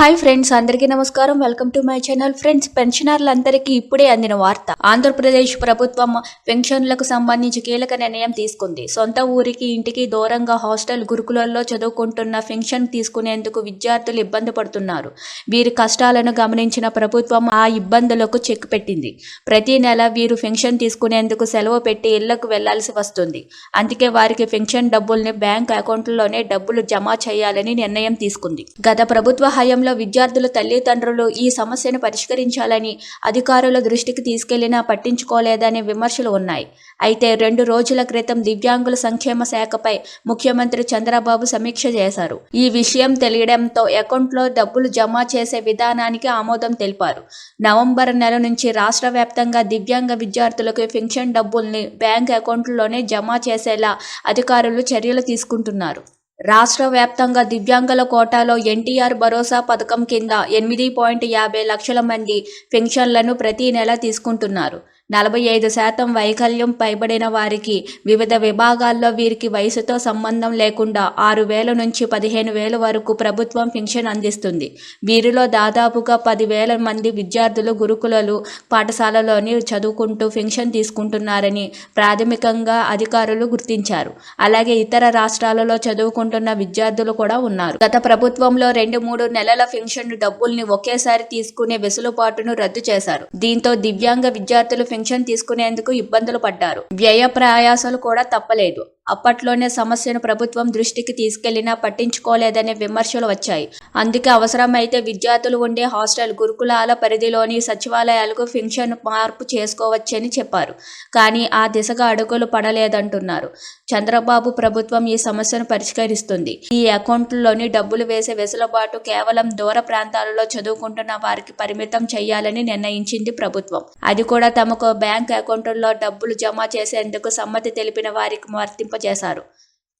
Hi friends అందరికీ నమస్కారం. Welcome to my channel. Friends పెన్షనర్లందరికీ ఇప్పుడే అందిన వార్త. ఆంధ్రప్రదేశ్ ప్రభుత్వం పెన్షన్లకు సంబంధించి కీలక నిర్ణయం తీసుకుంది. సొంత ఊరికి ఇంటికి దూరంగా హాస్టల్ గురుకులలో చదువుకుంటున్న పెన్షన్ తీసుకునేందుకు విద్యార్థులు ఇబ్బంది పడుతున్నారు. వీరి కష్టాలను గమనించిన ప్రభుత్వం ఆ ఇబ్బందులకు చెక్ పెట్టింది. ప్రతి నెల వీరు పెన్షన్ తీసుకునేందుకు సెలవు పెట్టి ఇళ్ళకు వెళ్ళాల్సి వస్తుంది. అందుకే వారికి పెన్షన్ డబ్బుల్ని బ్యాంక్ అకౌంట్లలోనే డబ్బులు జమ చేయాలని నిర్ణయం తీసుకుంది. గత ప్రభుత్వ హయాంలో విద్యార్థుల తల్లిదండ్రులు ఈ సమస్యను పరిష్కరించాలని అధికారుల దృష్టికి తీసుకెళ్ళినా పట్టించుకోలేదనే విమర్శలు ఉన్నాయి. అయితే రెండు రోజుల క్రితం దివ్యాంగుల సంక్షేమ శాఖపై ముఖ్యమంత్రి చంద్రబాబు సమీక్ష చేశారు. ఈ విషయం తెలియడంతో అకౌంట్లో డబ్బులు జమ చేసే విధానానికి ఆమోదం తెలిపారు. నవంబర్ నెల నుంచి రాష్ట్ర వ్యాప్తంగా దివ్యాంగ విద్యార్థులకు పెన్షన్ డబ్బుల్ని బ్యాంక్ అకౌంట్లోనే జమ చేసేలా అధికారులు చర్యలు తీసుకుంటున్నారు. రాష్ట్ర వ్యాప్తంగా దివ్యాంగుల కోటాలో ఎన్టీఆర్ భరోసా పథకం కింద ఎనిమిది పాయింట్ యాభై లక్షల మంది పెన్షన్లను ప్రతి నెల తీసుకుంటున్నారు. నలభై ఐదు శాతం వైకల్యం పైబడిన వారికి వివిధ విభాగాల్లో వీరికి వయసుతో సంబంధం లేకుండా ఆరు వేల నుంచి పదిహేను వేల వరకు ప్రభుత్వం పింఛన్ అందిస్తుంది. వీరిలో దాదాపుగా పదివేల మంది విద్యార్థులు గురుకులలు పాఠశాలలోని చదువుకుంటూ పింఛన్ తీసుకుంటున్నారని ప్రాథమికంగా అధికారులు గుర్తించారు. అలాగే ఇతర రాష్ట్రాలలో చదువుకుంటున్న విద్యార్థులు కూడా ఉన్నారు. గత ప్రభుత్వంలో రెండు మూడు నెలల పెన్షన్ డబ్బుల్ని ఒకేసారి తీసుకునే వెసులుబాటును రద్దు చేశారు. దీంతో దివ్యాంగ విద్యార్థులు పెన్షన్ తీసుకునేందుకు ఇబ్బందులు పడ్డారు. వ్యయ ప్రయాసాలు కూడా తప్పలేదు. అప్పట్లోనే సమస్యను ప్రభుత్వం దృష్టికి తీసుకెళ్ళినా పట్టించుకోలేదనే విమర్శలు వచ్చాయి. అందుకే అవసరమైతే విద్యార్థులు ఉండే హాస్టల్ గురుకులాల పరిధిలోని సచివాలయాలకు ఫింక్షన్ మార్పు చేసుకోవచ్చని చెప్పారు. కానీ ఆ దిశగా అడుగులు పడలేదంటున్నారు. చంద్రబాబు ప్రభుత్వం ఈ సమస్యను పరిష్కరిస్తుంది. ఈ అకౌంట్లలోని డబ్బులు వేసే వెసులుబాటు కేవలం దూర ప్రాంతాలలో చదువుకుంటున్న వారికి పరిమితం చేయాలని నిర్ణయించింది ప్రభుత్వం. అది కూడా తమకు బ్యాంక్ అకౌంట్లో డబ్బులు జమ చేసేందుకు సమ్మతి తెలిపిన వారికి వర్తింప చేశారు.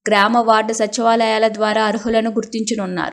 గ్రామ వార్డు సచివాలయాల ద్వారా అర్హులను గుర్తించనున్నారు.